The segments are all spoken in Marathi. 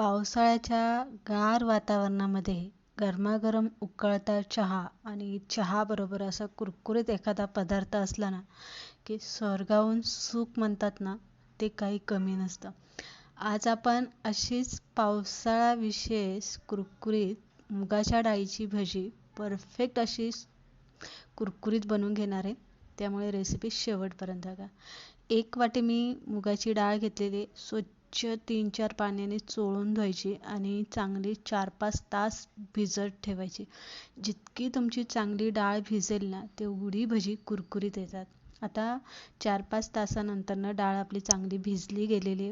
पावसाळ्याच्या गार वातावरणामध्ये गरमागरम उकळता चहा आणि चहाबरोबर असा कुरकुरीत एखादा पदार्थ असला ना की स्वर्गाहून सुख म्हणतात ना ते काही कमी नसतं. आज आपण अशीच पावसाळा विशेष कुरकुरीत मुगाच्या डाळीची भजी परफेक्ट अशी कुरकुरीत बनवून घेणार आहे. त्यामुळे रेसिपी शेवटपर्यंत बघा. एक वाटी मी मुगाची डाळ घेतलेली स्वच्छ तीन चार पाण्याने चोळून धुवायची आणि चांगली चार पाच तास भिजत ठेवायची. जितकी तुमची चांगली डाळ भिजेल ना तेवढी भजी कुरकुरीत येतात. आता चार पाच तासानंतरनं डाळ आपली चांगली भिजली गेलेली.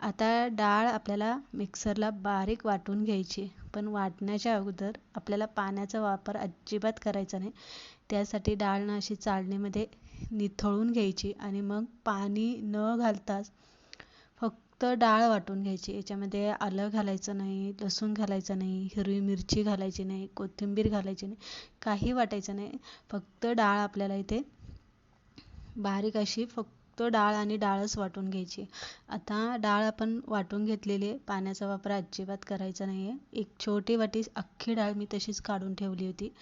आता डाळ आपल्याला मिक्सरला बारीक वाटून घ्यायची पण वाटण्याच्या अगोदर आपल्याला पाण्याचा वापर अजिबात करायचा नाही. त्यासाठी डाळ ना अशी चाळणीमध्ये निथळून घ्यायची आणि मग पाणी न घालताच फक्त डाळ वाटून घ्यायची. याच्यामध्ये आलं घालायचं नाही लसूण घालायचं नाही हिरवी मिरची घालायची नाही कोथिंबीर घालायची नाही काही वाटायचं नाही. फक्त डाळ आपल्याला इथे बारीक अशी फक्त डाळ आणि डाळच वाटून घ्यायची. आता डाळ आपण वाटून घेतलेली पाण्याचा वापर अजिबात करायचा नाही आहे एक छोटी वाटी अख्खी डाळ मी तशीच काढून ठेवली होती.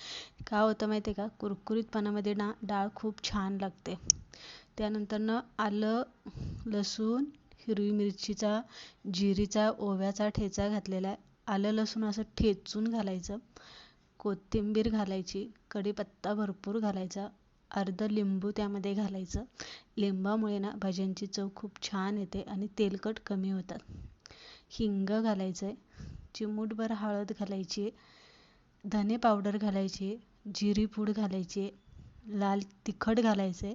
का होतं माहिती आहे का? कुरकुरीतपणामध्ये ना डाळ खूप छान लागते. त्यानंतरनं आलं लसूण हिरवी मिरचीचा जिरीचा ओव्याचा ठेचा घातलेला आहे आलं लसूण असं ठेचून घालायचं. कोथिंबीर घालायची कढीपत्ता भरपूर घालायचा अर्ध लिंबू त्यामध्ये घालायचं. लिंबामुळे ना भाज्यांची चव खूप छान येते आणि तेलकट कमी होतात. हिंग घालायचं आहे चिमूटभर हळद घालायची धने पावडर घालायची जिरी पूड घालायची लाल तिखट घालायचं आहे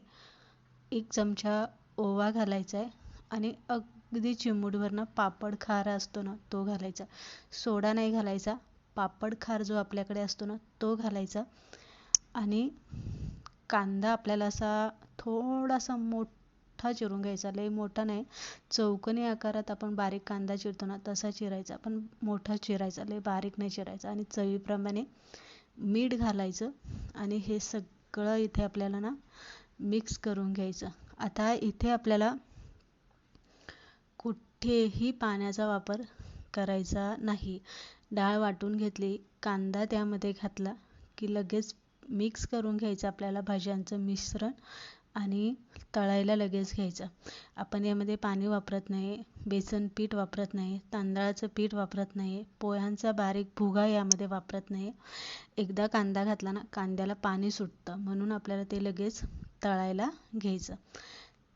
एक चमचा ओवा घालायचा आहे आणि अगदी चिमूटभर ना पापड खार असतो ना तो घालायचा. सोडा नाही घालायचा पापड खार जो आपल्याकडे असतो ना तो घालायचा. आणि कांदा आपल्याला असा थोडासा मोठा चिरून घ्यायचा लई मोठा नाही. चौकोनी आकारात आपण बारीक कांदा चिरतो ना तसा चिरायचा. पण मोठा चिरायचा लई बारीक नाही चिरायचा. आणि चवीप्रमाणे मीठ घालायचं आणि हे सगळं इथे आपल्याला ना मिक्स करून घ्यायचं. आता इथे आपल्याला कुठेही पाण्याचा वापर करायचा नाही. डाळ वाटून घेतली कांदा त्यामध्ये घातला की लगेच मिक्स करून घ्यायचं आपल्याला भाज्यांचं मिश्रण आणि तळायला लगेच घ्यायचं. आपण यामध्ये पाणी वापरत नाही बेसन पीठ वापरत नाही तांदळाचं पीठ वापरत नाही पोह्यांचा बारीक भुगा यामध्ये वापरत नाही. एकदा कांदा घातला ना कांद्याला पाणी सुटतं म्हणून आपल्याला ते लगेच तळायला घ्यायचं.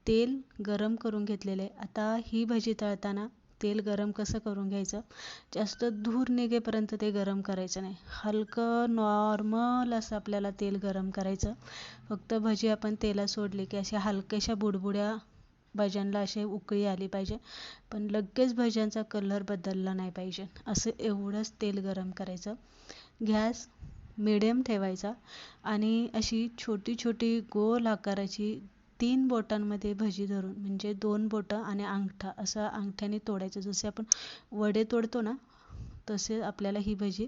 तेल गरम करून घेतलेलं आहे. आता ही भजी तळताना तेल गरम कसं करून घ्यायचं? जास्त धूर निघेपर्यंत ते गरम करायचं नाही. हलकं नॉर्मल असं आपल्याला तेल गरम करायचं. फक्त भजी आपण तेलात सोडली की अशा हलक्याशा बुडबुड्या भज्यांना अशी उकळी आली पाहिजे. पण लगेच भज्यांचा कलर बदलला नाही पाहिजे. असं एवढंच तेल गरम करायचं. गॅस मिडियम ठेवायचा आणि अशी छोटी छोटी गोल आकाराची तीन बोटांमध्ये भजी धरून म्हणजे दोन बोटं आणि अंगठा असं अंगठ्याने तोडायचं. जसे आपण वडे तोडतो ना तसे आपल्याला ही भजी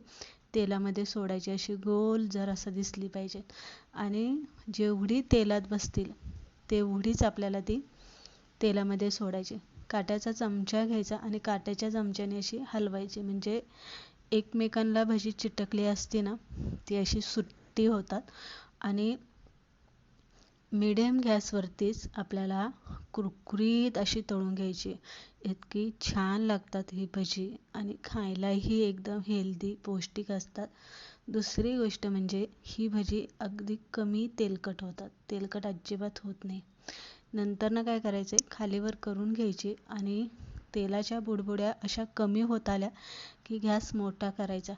तेलामध्ये सोडायची. अशी गोल जरासं दिसली पाहिजे. आणि जेवढी तेलात बसतील तेवढीच आपल्याला ती तेलामध्ये सोडायची. काट्याचा चमचा घ्यायचा आणि काट्याच्या चमच्याने अशी हलवायची. म्हणजे एकमेकांना भजी चिटकली असते ना ती अशी सुट्टी होतात. आणि मिडियम गॅसवरतीच आपल्याला कुरकुरीत अशी तळून घ्यायची. इतकी छान लागतात ही भजी आणि खायलाही एकदम हेल्दी पौष्टिक असतात. दुसरी गोष्ट म्हणजे ही भजी अगदी कमी तेलकट होतात. तेलकट अजिबात होत नाही. नंतरनं काय करायचं? खालीवर करून घ्यायची आणि तेलाच्या बुडबुड्या अशा कमी होत आल्या की गॅस मोठा करायचा.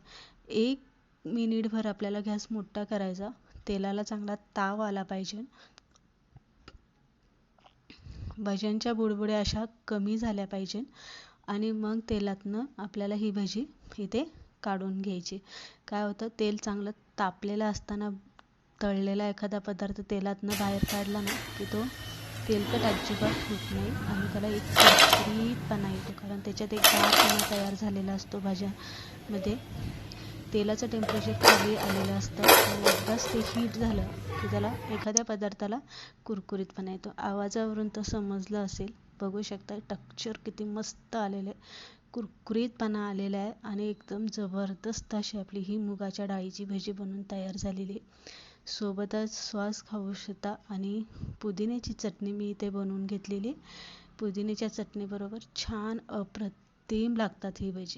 एक मिनिटभर आपल्याला गॅस मोठा करायचा. तेलाला चांगला ताव आला पाहिजे. भज्यांच्या बुडबुड्या अशा कमी झाल्या पाहिजे आणि मग तेलातनं आपल्याला ही भजी इथे काढून घ्यायची. काय होतं? तेल चांगलं तापलेलं असताना तळलेला एखादा पदार्थ तेलातनं बाहेर काढला ना की तो तेलकट अजिबात होत नाही आणि त्याला एक कुरकुरीतपणा येतो. कारण त्याच्यात एक गारपणा तयार झालेला असतो भाज्यामध्ये. तेलाचं टेम्परेचर खाली आलेलं असतं. एकदाच ते हीट झालं की त्याला एखाद्या पदार्थाला कुरकुरीतपणा येतो. आवाजावरून तर समजलं असेल. बघू शकता टक्चर किती मस्त आलेलं आहे. कुरकुरीतपणा आलेला आहे आणि एकदम जबरदस्त अशी आपली ही मुगाच्या डाळीची भजी बनून तयार झालेली सोबतच श्वास खाऊ शकता आणि पुदिन्याची चटणी मी इथे बनवून घेतलेली पुदिन्याच्या चटणीबरोबर छान अप्रतिम लागतात ही भजी.